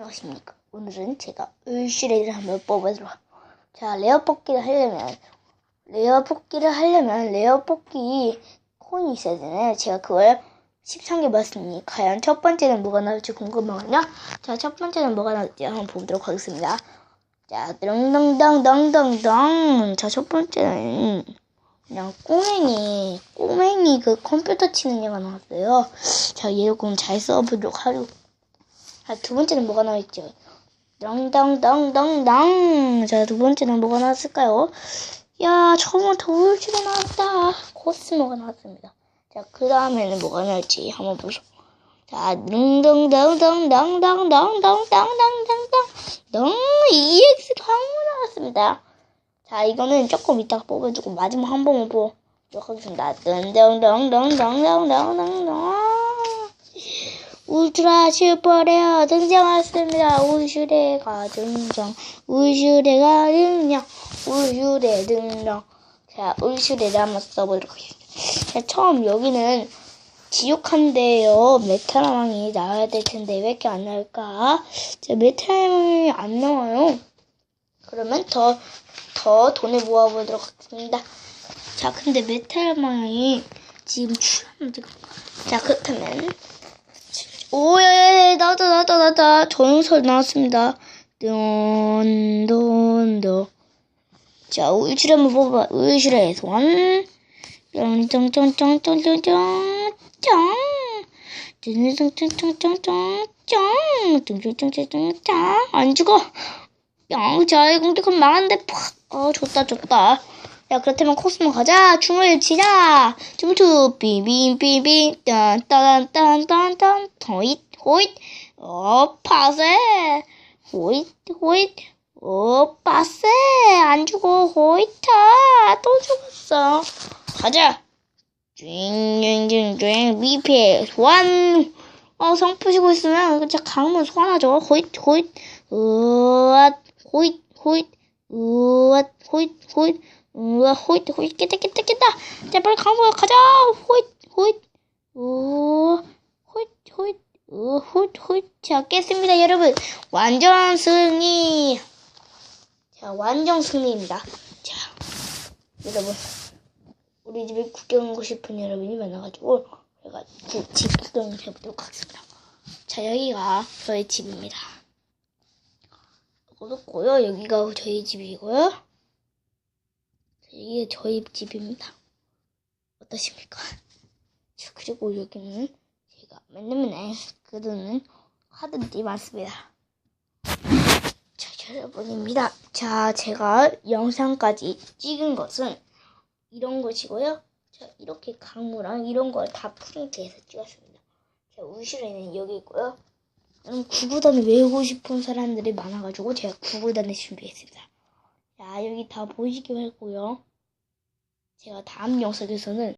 안녕하십니까. 오늘은 제가 울슈레이를 한번 뽑아보도록 자, 레어 뽑기를 하려면, 레어 뽑기를 하려면 레어 뽑기 코인이 있어야 되잖아요. 제가 그걸 13개 봤으니, 과연 첫 번째는 뭐가 나올지 궁금하거든요. 자, 첫 번째는 뭐가 나올지 한번 보도록 하겠습니다. 자, 덩덩덩덩덩덩. 자, 첫 번째는 그냥 꼬맹이, 꼬맹이 그 컴퓨터 치는 얘가 나왔어요. 자, 얘 조금 잘 써보도록 하려 자, 두 번째는 뭐가 나와있죠? 덩덩덩덩덩. 자, 두 번째는 뭐가 나왔을까요? 야, 처음부터 울지가 나왔다. 코스모가 나왔습니다. 자, 그 다음에는 뭐가 나올지 한번 보죠. 자, 덩덩덩덩덩덩덩덩덩덩덩덩. 덩, EX 광고 나왔습니다. 자, 이거는 조금 이따가 뽑아주고 마지막 한 번만 보도록 하겠습니다. 덩덩덩덩덩덩덩덩 덩. 울트라 슈퍼레어 등장했습니다. 울슈레가 등장. 울슈레가 등장. 울슈레 등장. 자, 울슈레를 한번 써보도록 하겠습니다. 자, 처음 여기는 지옥한데요. 메탈왕이 나와야 될 텐데 왜 이렇게 안 나올까? 자, 메탈왕이 안 나와요. 그러면 더, 더 돈을 모아보도록 하겠습니다. 자, 근데 메탈왕이 지금 출연 지금. 자, 그렇다면 오예 나왔다 나왔다 나왔다. 전설 나왔습니다. 돈돈도 자 울실 한번 뽑아 울실의 소환. 짱짱짱 짱짱짱짱짱 짱짱짱짱짱짱짱 안 죽어. 짱자 공격은 망한데 팍어 좋다 좋다 야 그렇다면 코스모 가자. 춤을 치자. 춤추 빙빙빙빙 딴딴딴딴딴. 호잇 호잇. 어 파세. 호잇 호잇. 어 파세. 안 죽어 호잇타 또 죽었어. 가자. 쥐잉쥐잉쥐잉 미패 소환 어 성푸 시고 있으면 진짜 강문 소환하죠. 호잇 호잇. 으앗 호잇 호잇. 으앗 호잇 호잇 우와 호잇 호잇 깼다 깼다 깼다 자 빨리 강모야. 가자. 호잇 호잇. 우 호잇 호잇. 우 호잇 호잇. 자 깼습니다 여러분. 완전 승리. 자 완전 승리입니다. 자 여러분. 우리 집에 구경 오고 싶은 여러분이 많아가지고 제가 집 구경 해보도록 하겠습니다. 자 여기가 저희 집입니다. 그렇고요. 여기가 저희 집이고요 이게 저희 집입니다. 어떠십니까? 그리고 여기는 제가 맨날 맨날 그리는 하던지 많습니다. 자, 여러분입니다. 자, 제가 영상까지 찍은 것은 이런 것이고요. 자, 이렇게 강무랑 이런 걸 다 프린트해서 찍었습니다. 자, 우실에는 여기 있고요. 구구단을 외우고 싶은 사람들이 많아가지고 제가 구구단을 준비했습니다. 자, 여기 다 보이시기 바라고요. 제가 다음 영상에서는